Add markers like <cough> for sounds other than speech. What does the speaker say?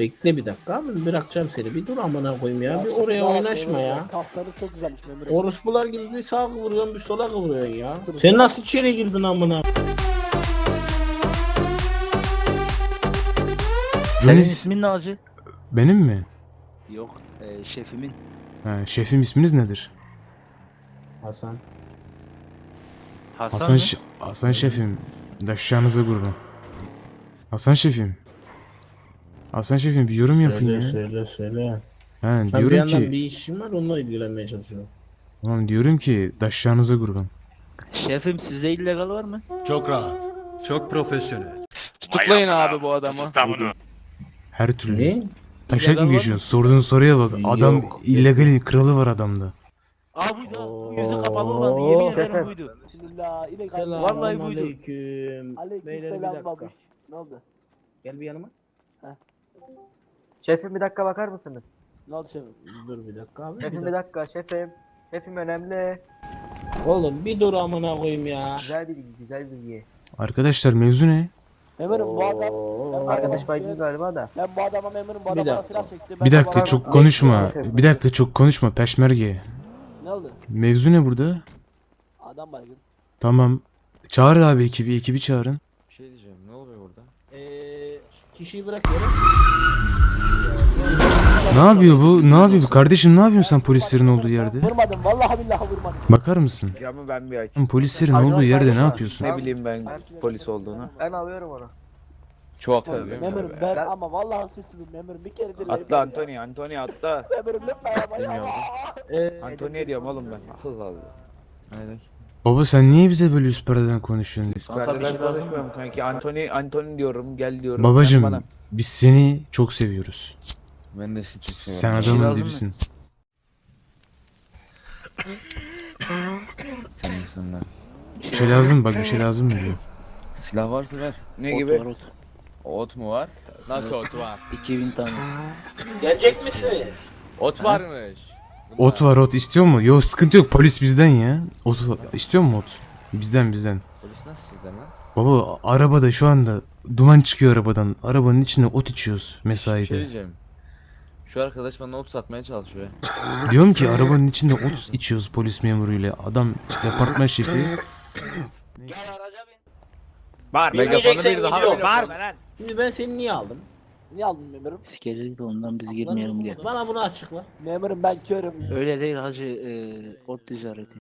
Bekle bir dakika abi bırakacağım seni. Bir dur amına koyayım ya. Bir oraya oynaşma ya. Kasları çok güzelmiş memur. Orospular gibi bir sağa kıvırıyorsun bir sola kıvırıyorsun ya. Sen nasıl içeri girdin amına? Senin Johnny- ismin ne hacı? Benim mi? Yok e, şefimin. Ha, şefim isminiz nedir? Hasan. Hasan, Hasan, Hasan şefim. Daşşağınıza kurban. Hasan şefim. Hasan şefim bir yorum yapın Söyle ya. söyle söyle. Ha, Ben bir diyorum yandan ki bir işim var onunla ilgilenmeye çalışıyorum. tamam diyorum ki daşşağınıza kurban. Şefim sizde illegal var mı? Çok rahat. Çok profesyonel. Tutuklayın abi bu adamı. Her türlü. Ne? Taşak İllegal mı var geçiyorsun? Sorduğun soruya bak. Adam Yok. illegal kralı var adamda. Aa buydu. Bu yüzü kapalı olandı. Yemin ederim buydu. Bismillah. İle Vallahi buydu. aleyküm. Beyler bir dakika. Ne oldu? Gel bir yanıma. Şefim bir dakika bakar mısınız? Ne oldu şefim? Dur bir dakika abi. bir Şefim bir dakika. dakika şefim. Şefim önemli. Oğlum bir dur amına koyayım ya. Güzel bilgi güzel bilgi. Arkadaşlar mevzu ne? Memurum bu adam. Arkadaş bu baygın adama- galiba da. Ben bu adama memurum bu Bir adam bana dakika. silah çekti. Ben Bir de dakika bana- çok konuşma. Bir dakika çok konuşma peşmerge. Ne oldu? Mevzu ne burada? Adam baygın. Tamam. Çağır abi ekibi, ekibi çağırın. Bir şey diyeceğim. Ne oluyor burada? Ee, kişiyi bırak yere. Ne yapıyor bu? Ne yapıyor bu? Kardeşim ne yapıyorsun sen polislerin olduğu yerde? Vurmadım vallahi billahi vurmadım. Bakar mısın? Ya mı ben bir aç. Lan Polislerin olduğu yerde ne yapıyorsun? Ne bileyim ben polis olduğunu. Ben alıyorum onu. Çok Tabii. tabii. Memurum ben ama vallahi sizsizim memurum bir kere de Atla Anthony, Anthony atla. Memurum lütfen ama ya. Bilmiyorum. Anthony diyorum oğlum ben. Allah Allah. Haydi. Baba sen niye bize böyle üst perdeden konuşuyorsun? Kanka Ben, şey konuşmuyorum kanki. Anthony, Anthony diyorum. Gel diyorum. Babacım Sen bana- biz seni çok seviyoruz. Ben de sizi çok Sen seviyorum. Şey adamın lazım mı? dibisin. Sen insanlar. Bir şey lazım? Bak bir şey lazım mı diyor. Silah varsa ver. Ne Ot gibi? var, ot. Ot mu var? Nasıl ot var? 2000 tane. Gelecek misiniz? Ot varmış. Ot var ot istiyor mu? Yok sıkıntı yok polis bizden ya. Ot var. istiyor mu ot? Bizden bizden. Polis nasıl sizden lan? Baba arabada şu anda duman çıkıyor arabadan. Arabanın içinde ot içiyoruz Bir şey mesaide. diyeceğim. Şu arkadaş bana ot satmaya çalışıyor. <laughs> Diyorum ki arabanın içinde ot içiyoruz polis memuruyla. Adam departman şefi. Bağır. Megafonu bir daha lan. Şimdi ben seni niye aldım? Niye aldın memurum? Sikecek de ondan biz girmeyelim diye. Bana bunu açıkla. Memurum ben körüm. Öyle değil hacı e, ot ticareti.